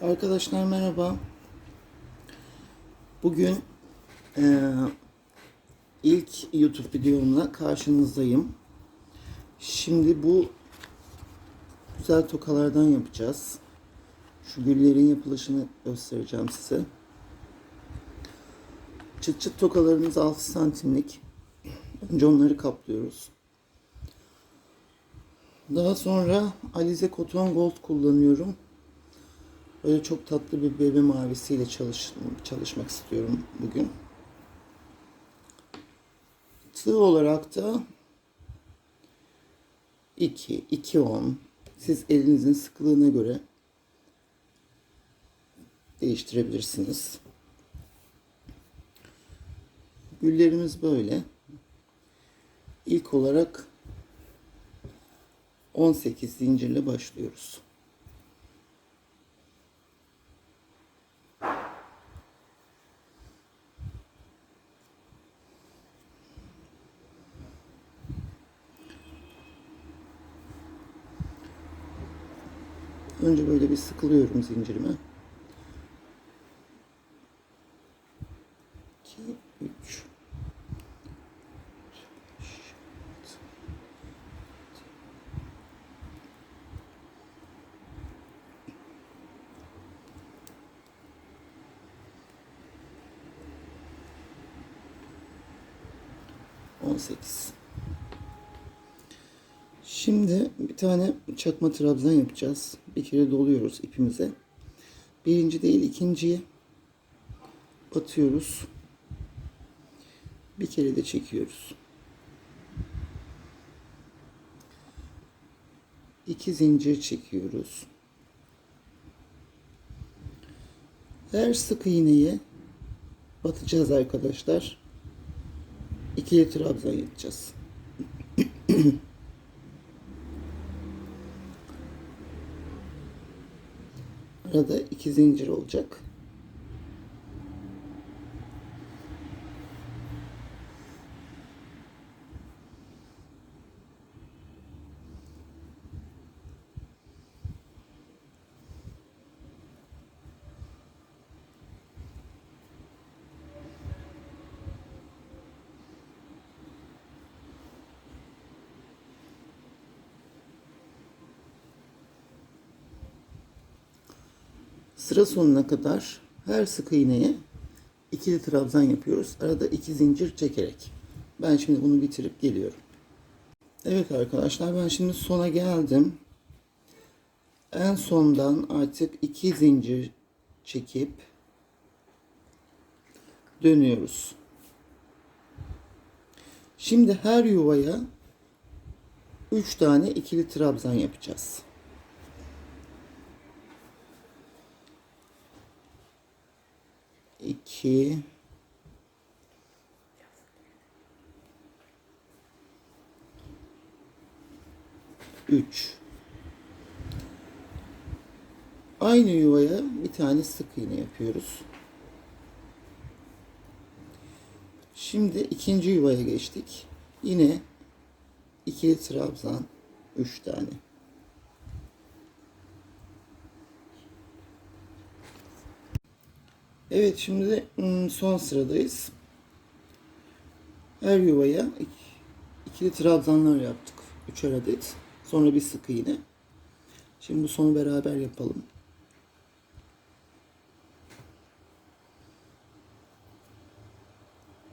Arkadaşlar merhaba. Bugün eee, ilk YouTube videomla karşınızdayım. Şimdi bu güzel tokalardan yapacağız. Şu güllerin yapılışını göstereceğim size. Çıt çıt tokalarımız 6 santimlik. Önce onları kaplıyoruz. Daha sonra Alize Cotton Gold kullanıyorum. Böyle çok tatlı bir bebe mavisiyle çalış, çalışmak istiyorum bugün. Tığ olarak da 2, 2 10. Siz elinizin sıklığına göre değiştirebilirsiniz. Güllerimiz böyle. İlk olarak 18 zincirle başlıyoruz. Önce böyle bir sıkılıyorum zincirime. 2, 3, 18. Şimdi bir tane çakma trabzan yapacağız. Bir kere doluyoruz ipimize. Birinci değil ikinciyi batıyoruz. Bir kere de çekiyoruz. İki zincir çekiyoruz. Her sık iğneye batacağız arkadaşlar. İkili trabzan yapacağız. Arada iki zincir olacak. Sıra sonuna kadar her sık iğneye ikili trabzan yapıyoruz. Arada iki zincir çekerek. Ben şimdi bunu bitirip geliyorum. Evet arkadaşlar ben şimdi sona geldim. En sondan artık iki zincir çekip dönüyoruz. Şimdi her yuvaya 3 tane ikili trabzan yapacağız. İki üç aynı yuvaya bir tane sık iğne yapıyoruz. Şimdi ikinci yuvaya geçtik. Yine ikili trabzan üç tane. Evet şimdi de son sıradayız. Her yuvaya ik- ikili trabzanlar yaptık. Üçer adet. Sonra bir sık iğne. Şimdi bu sonu beraber yapalım.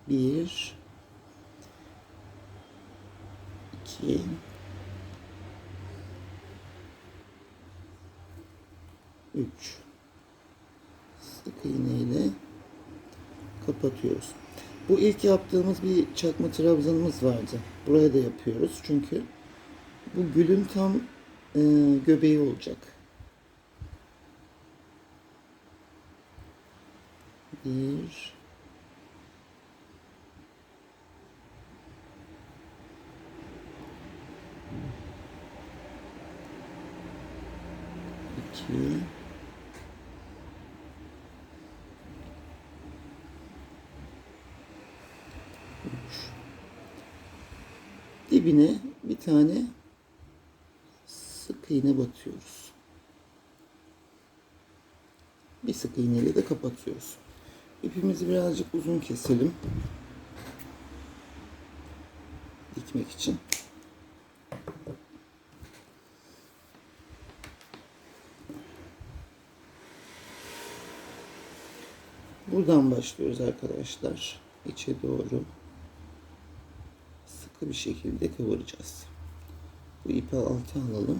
Bir, iki, üç sık iğneyle kapatıyoruz. Bu ilk yaptığımız bir çakma trabzanımız vardı. Buraya da yapıyoruz çünkü bu gülün tam e, göbeği olacak. Bir iki dibine bir tane sık iğne batıyoruz. Bir sık iğneyle de kapatıyoruz. İpimizi birazcık uzun keselim. Dikmek için. Buradan başlıyoruz arkadaşlar. İçe doğru sıkı bir şekilde kıvıracağız. Bu ipi alta alalım.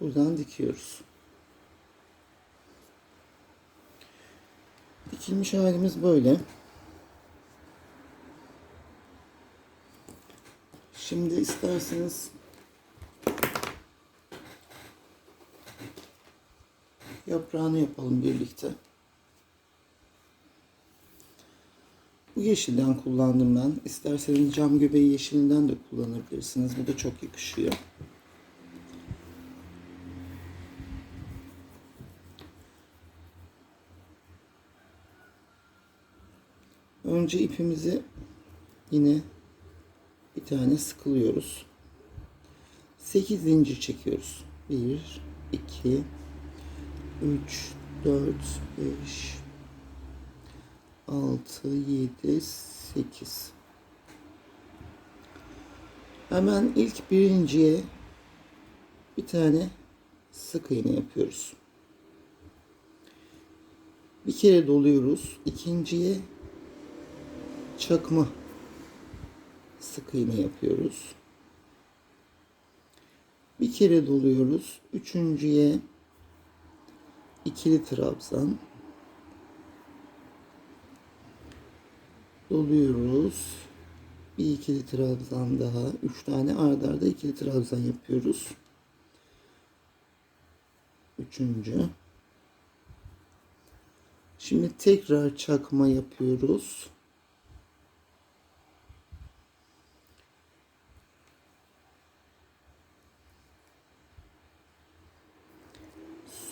Buradan dikiyoruz. Dikilmiş halimiz böyle. Şimdi isterseniz yaprağını yapalım birlikte. Bu yeşilden kullandım ben. İsterseniz cam göbeği yeşilinden de kullanabilirsiniz. Bu da çok yakışıyor. Önce ipimizi yine bir tane sıkılıyoruz. 8 zincir çekiyoruz. 1 2 3 4 5 6 7 8 Hemen ilk birinciye bir tane sık iğne yapıyoruz. Bir kere doluyoruz. İkinciye çakma sık iğne yapıyoruz. Bir kere doluyoruz. Üçüncüye ikili trabzan doluyoruz. Bir ikili trabzan daha. Üç tane ardarda arda ikili trabzan yapıyoruz. Üçüncü. Şimdi tekrar çakma yapıyoruz.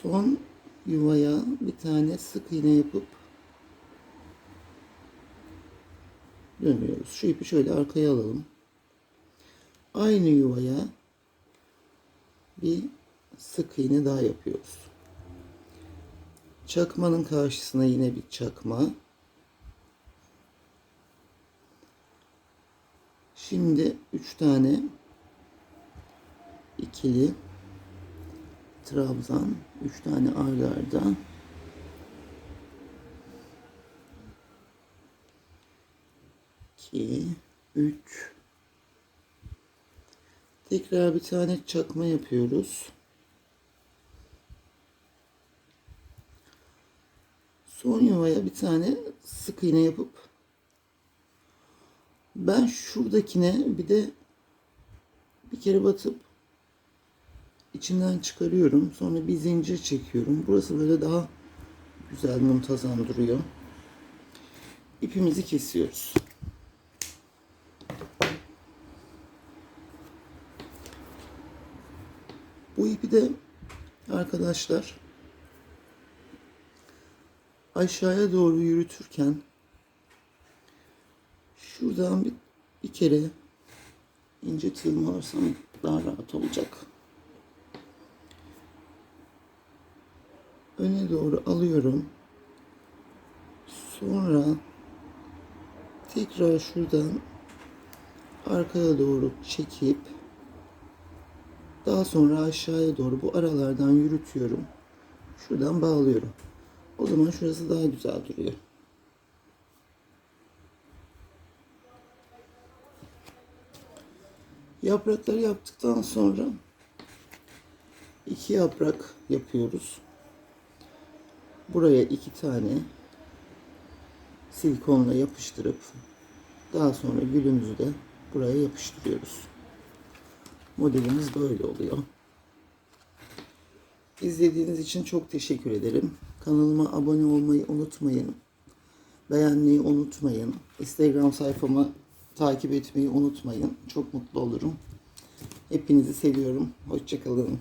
Son yuvaya bir tane sık iğne yapıp dönüyoruz. Şu ipi şöyle arkaya alalım. Aynı yuvaya bir sık iğne daha yapıyoruz. Çakmanın karşısına yine bir çakma. Şimdi üç tane ikili trabzan, üç tane arda arda. İki, üç. Tekrar bir tane çakma yapıyoruz. Son yuvaya bir tane sık iğne yapıp ben şuradakine bir de bir kere batıp içinden çıkarıyorum. Sonra bir zincir çekiyorum. Burası böyle daha güzel muntazam duruyor. İpimizi kesiyoruz. Bu ipi de arkadaşlar aşağıya doğru yürütürken şuradan bir, bir kere ince tırmalarsam daha rahat olacak. Öne doğru alıyorum. Sonra tekrar şuradan arkaya doğru çekip daha sonra aşağıya doğru bu aralardan yürütüyorum. Şuradan bağlıyorum. O zaman şurası daha güzel duruyor. Yaprakları yaptıktan sonra iki yaprak yapıyoruz. Buraya iki tane silikonla yapıştırıp daha sonra gülümüzü de buraya yapıştırıyoruz. Modelimiz böyle oluyor. İzlediğiniz için çok teşekkür ederim. Kanalıma abone olmayı unutmayın. Beğenmeyi unutmayın. Instagram sayfamı takip etmeyi unutmayın. Çok mutlu olurum. Hepinizi seviyorum. Hoşçakalın.